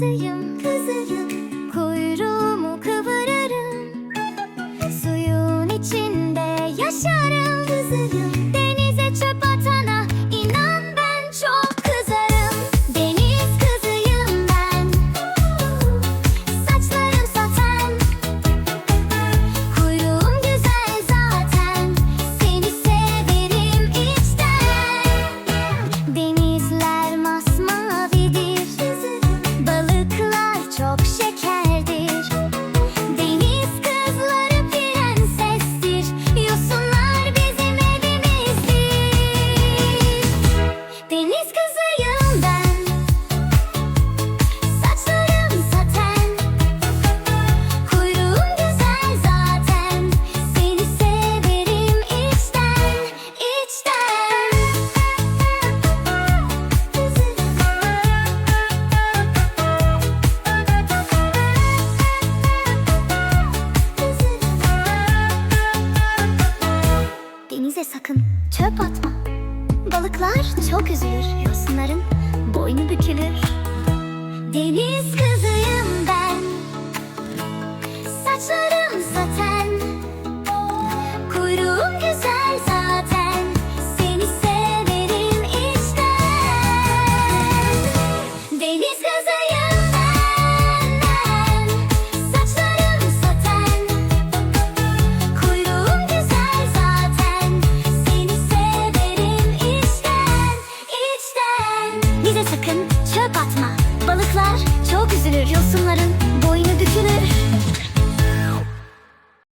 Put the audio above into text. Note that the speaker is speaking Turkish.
kazıyım kazıyım Kuyruğumu kıvırırım. Suyun içinde yaşarım Kızıyım sakın, çöp atma. Balıklar çok üzülür yosunlara. Balıklar çok üzülür. Yosunların boynu bükülür.